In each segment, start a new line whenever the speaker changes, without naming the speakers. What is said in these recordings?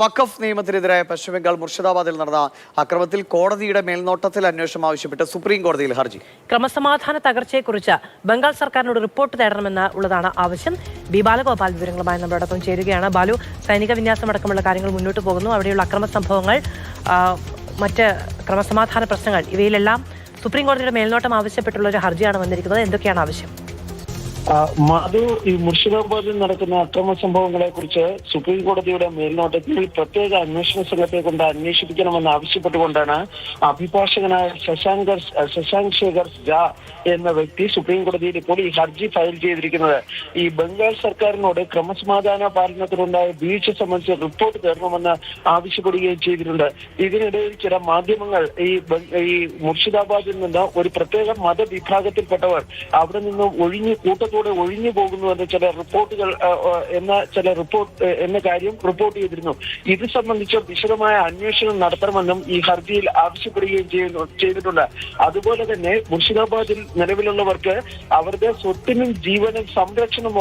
വഖഫ് നിയമത്തിനെതിരായ പശ്ചിമ ബംഗാൾ മുർഷിദാബാദിൽ നടന്ന അക്രമത്തിൽ കോടതിയുടെ മേൽനോട്ടത്തിൽ അന്വേഷണം ആവശ്യപ്പെട്ട് സുപ്രീം കോടതിയിൽ ഹർജി.
ക്രമസമാധാന തകർച്ചയെക്കുറിച്ച് ബംഗാൾ സർക്കാരിനോട് റിപ്പോർട്ട് തേടണമെന്ന് ഉള്ളതാണ് ആവശ്യം. ബി ബാലഗോപാൽ വിവരങ്ങളുമായി നമ്മളോടൊപ്പം ചേരുകയാണ്. ബാലു സൈനിക വിന്യാസം അടക്കമുള്ള കാര്യങ്ങൾ മുന്നോട്ട് പോകുന്നു. അവിടെയുള്ള അക്രമ സംഭവങ്ങൾ മറ്റ് ക്രമസമാധാന പ്രശ്നങ്ങൾ ഇവയിലെല്ലാം സുപ്രീം കോടതിയുടെ മേൽനോട്ടം ആവശ്യപ്പെട്ടുള്ള ഒരു ഹർജിയാണ് വന്നിരിക്കുന്നത്. എന്തൊക്കെയാണ് ആവശ്യം?
മാധു ഈ മുർഷിദാബാദിൽ നടക്കുന്ന അക്രമ സംഭവങ്ങളെ കുറിച്ച് സുപ്രീം കോടതിയുടെ മേൽനോട്ടത്തിൽ പ്രത്യേക അന്വേഷണ സംഘത്തെ കൊണ്ട് അന്വേഷിപ്പിക്കണമെന്ന് ആവശ്യപ്പെട്ടുകൊണ്ടാണ് അഭിഭാഷകനായ ശശാങ്കർ ശശാങ്ക് ശേഖർ ജാ എന്ന വ്യക്തി സുപ്രീം കോടതിയിൽ ഇപ്പോൾ ഈ ഹർജി ഫയൽ ചെയ്തിരിക്കുന്നത്. ഈ ബംഗാൾ സർക്കാരിനോട് ക്രമസമാധാന പാലനത്തിലുണ്ടായ വീഴ്ച സംബന്ധിച്ച് റിപ്പോർട്ട് തരണമെന്ന് ആവശ്യപ്പെടുകയും ചെയ്തിട്ടുണ്ട്. ഇതിനിടയിൽ ചില മാധ്യമങ്ങൾ ഈ ഈ മുർഷിദാബാദിൽ നിന്ന് ഒരു പ്രത്യേക മതവിഭാഗത്തിൽപ്പെട്ടവർ അവിടെ നിന്നും ഒഴിഞ്ഞു കൂട്ടത്തോടെ ഒഴിഞ്ഞു പോകുന്നു എന്ന ചില റിപ്പോർട്ടുകൾ എന്ന ചില റിപ്പോർട്ട് എന്ന കാര്യം റിപ്പോർട്ട് ചെയ്തിരുന്നു. ഇത് സംബന്ധിച്ച് വിശദമായ അന്വേഷണം നടത്തണമെന്നും ഈ ഹർജിയിൽ ആവശ്യപ്പെടുകയും ചെയ്യുന്നു ചെയ്തിട്ടുണ്ട്. അതുപോലെ തന്നെ മുർഷിദാബാദിൽ നിലവിലുള്ളവർക്ക് അവരുടെ സ്വത്തിനും ജീവനും സംരക്ഷണം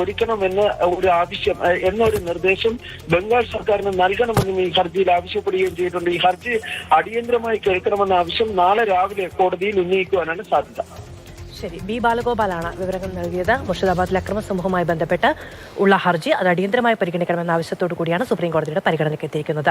ഒരുക്കണമെന്ന് ഒരു ആവശ്യം എന്നൊരു നിർദ്ദേശം ബംഗാൾ സർക്കാരിന് നൽകണമെന്നും ഈ ഹർജിയിൽ ആവശ്യപ്പെടുകയും ചെയ്തിട്ടുണ്ട്. ഈ ഹർജി അടിയന്തരമായി കേൾക്കണമെന്ന ആവശ്യം നാളെ രാവിലെ കോടതിയിൽ ഉന്നയിക്കുവാനാണ് സാധ്യത.
ശരി. ബി ബാലഗോപാലാണ് വിവരങ്ങൾ നൽകിയത്. മുർഷിദാബാദിലെ അക്രമ സംഭവവുമായി ബന്ധപ്പെട്ട് ഉള്ള ഹർജി അത് അടിയന്തരമായി പരിഗണിക്കണമെന്ന ആവശ്യത്തോടു കൂടിയാണ് സുപ്രീം കോടതിയുടെ പരിഗണനയ്ക്ക് എത്തിയിരിക്കുന്നത്.